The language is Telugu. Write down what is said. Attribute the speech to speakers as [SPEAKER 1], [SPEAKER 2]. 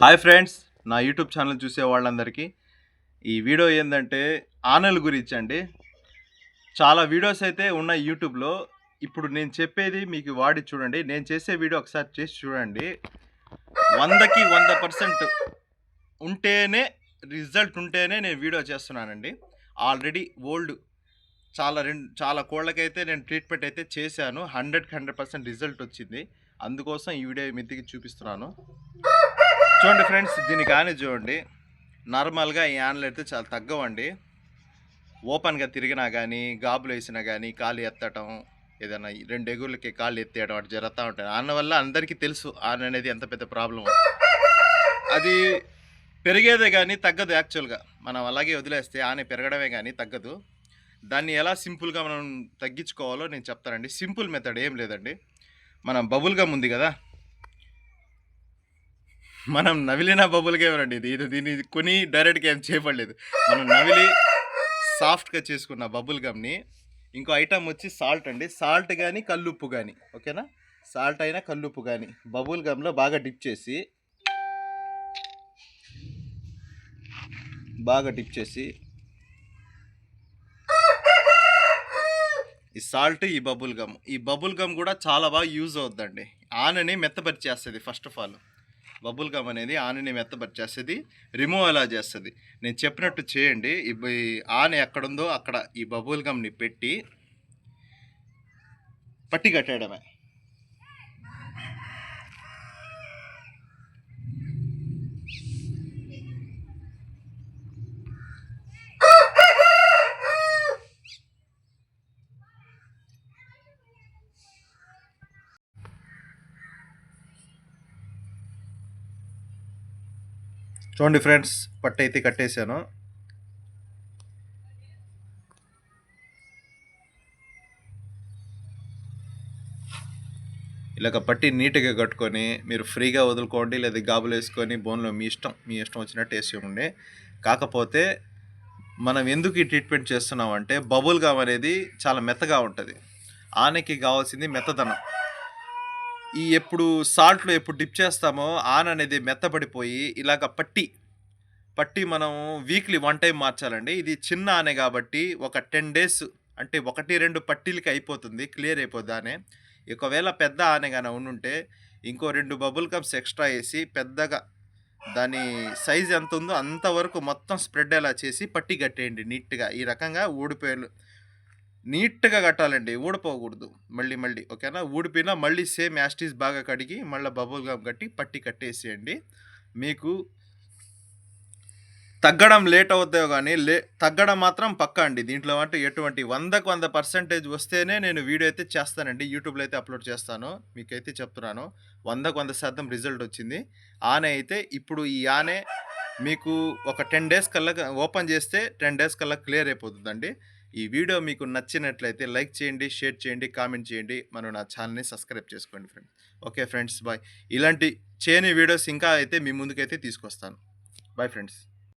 [SPEAKER 1] హాయ్ ఫ్రెండ్స్ నా యూట్యూబ్ ఛానల్ చూసే వాళ్ళందరికీ. ఈ వీడియో ఏంటంటే ఆనల్ గురించి అండి. చాలా వీడియోస్ అయితే ఉన్నాయి యూట్యూబ్లో. ఇప్పుడు నేను చెప్పేది మీకు వాడి చూడండి. నేను చేసే వీడియో ఒకసారి చేసి చూడండి. వందకి వంద పర్సెంట్ ఉంటేనే రిజల్ట్ ఉంటేనే నేను వీడియో చేస్తున్నానండి. ఆల్రెడీ ఓల్డ్ చాలా రెండు చాలా కోళ్ళకైతే నేను ట్రీట్మెంట్ అయితే చేశాను. హండ్రెడ్కి హండ్రెడ్ పర్సెంట్ రిజల్ట్ వచ్చింది. అందుకోసం ఈ వీడియో మితికి చూపిస్తున్నాను. చూడండి ఫ్రెండ్స్ దీని కానీ చూడండి. నార్మల్గా ఈ యాన్లు అయితే చాలా తగ్గవండి. ఓపెన్గా తిరిగినా కానీ గాబులు వేసినా కానీ కాలు ఎత్తటం ఏదైనా రెండు ఎగుర్లకి కాళ్ళు ఎత్తేయడం అటు జరుగుతూ ఉంటాయి. ఆన వల్ల అందరికీ తెలుసు ఆన అనేది ఎంత పెద్ద ప్రాబ్లం అది పెరిగేదే కానీ తగ్గదు యాక్చువల్గా. మనం అలాగే వదిలేస్తే ఆనే పెరగడమే కానీ తగ్గదు. దాన్ని ఎలా సింపుల్గా మనం తగ్గించుకోవాలో నేను చెప్తానండి. సింపుల్ మెథడ్ ఏం లేదండి. మనం బబుల్ గమ్ ఉంది కదా మనం నవిలిన బబుల్ గేమ్ అండి ఇది? ఇది దీన్ని కొని డైరెక్ట్గా ఏం చేయబడలేదు. మనం నవిలి సాఫ్ట్గా చేసుకున్న బబుల్ గమ్ని ఇంకో ఐటమ్ వచ్చి సాల్ట్ అండి. సాల్ట్ కానీ కల్లుప్పు కానీ ఓకేనా? సాల్ట్ అయినా కల్లుప్పు కానీ బబుల్ గమ్లో బాగా డిప్ చేసి బాగా డిప్ చేసి ఈ సాల్ట్ ఈ బబుల్ గమ్. ఈ బబుల్ గమ్ కూడా చాలా బాగా యూజ్ అవుద్దండి. ఆనని మెత్తపరిచేస్తుంది first of all. Bubble gum అనేది ఆనని మెత్తపరిచేస్తుంది రిమూవ్ ఎలా చేస్తుంది. నేను చెప్పినట్టు చేయండి. ఈ బ- ఆన ఎక్కడుందో అక్కడ ఈ బబుల్ గమ్ని పెట్టి పట్టి కట్టేయడమే. చూడండి ఫ్రెండ్స్ పట్టు అయితే కట్టేశాను. ఇలాగ పట్టి నీట్గా కట్టుకొని మీరు ఫ్రీగా వదులుకోండి లేదా గాబులు వేసుకొని బోన్లో మీ ఇష్టం మీ ఇష్టం వచ్చినట్టు వేసుకోండి కాకపోతే మనం ఎందుకు ఈ ట్రీట్మెంట్ చేస్తున్నామంటే బబుల్ గమ్ అనేది చాలా మెత్తగా ఉంటుంది. ఆనకి కావాల్సింది మెత్తదనం. ఈ ఎప్పుడు సాల్ట్లో ఎప్పుడు డిప్ చేస్తామో ఆన్ అనేది మెత్తబడిపోయి ఇలాగ పట్టి పట్టి మనం వీక్లీ వన్ టైం మార్చాలండి. ఇది చిన్న ఆనే కాబట్టి ఒక టెన్ డేస్ అంటే ఒకటి రెండు పట్టీలకి అయిపోతుంది క్లియర్ అయిపోద్ది ఆనే. ఒకవేళ పెద్ద ఆనే కానీ ఉండుంటే ఇంకో రెండు బబుల్ కప్స్ ఎక్స్ట్రా వేసి పెద్దగా దాని సైజ్ ఎంత ఉందో అంతవరకు మొత్తం స్ప్రెడ్ అలా చేసి పట్టి కట్టేయండి నీట్గా. ఈ రకంగా ఊడిపోయాలు నీట్గా కట్టాలండి. ఊడిపోకూడదు. మళ్ళీ మళ్ళీ. ఓకేనా? ఊడిపోయినా మళ్ళీ సేమ్ యాస్టీస్ బాగా కడిగి మళ్ళీ బబుల్ గమ్ కట్టి పట్టి కట్టేసేయండి. మీకు తగ్గడం లేట్ అవుతాయో కానీ లే తగ్గడం మాత్రం పక్కా అండి. దీంట్లో అంటే ఎటువంటి వందకు వంద పర్సెంటేజ్ వస్తేనే నేను వీడియో అయితే చేస్తానండి. యూట్యూబ్లో అయితే అప్లోడ్ చేస్తాను. మీకైతే చెప్తున్నాను. వందకు వంద శాతం రిజల్ట్ వచ్చింది. ఆనే అయితే ఇప్పుడు ఈ ఆనే మీకు ఒక టెన్ డేస్ కల్లా ఓపెన్ చేస్తే టెన్ డేస్ కల్లా క్లియర్ అయిపోతుందండి. ఈ వీడియో మీకు నచ్చినట్లయితే లైక్ చేయండి షేర్ చేయండి కామెంట్ చేయండి. మనం నా ఛానల్ని సబ్స్క్రైబ్ చేసుకోండి ఫ్రెండ్స్ ఓకే ఫ్రెండ్స్ బాయ్. ఇలాంటి చేయని వీడియోస్ ఇంకా అయితే మీ ముందుకైతే తీసుకొస్తాను. Bye friends.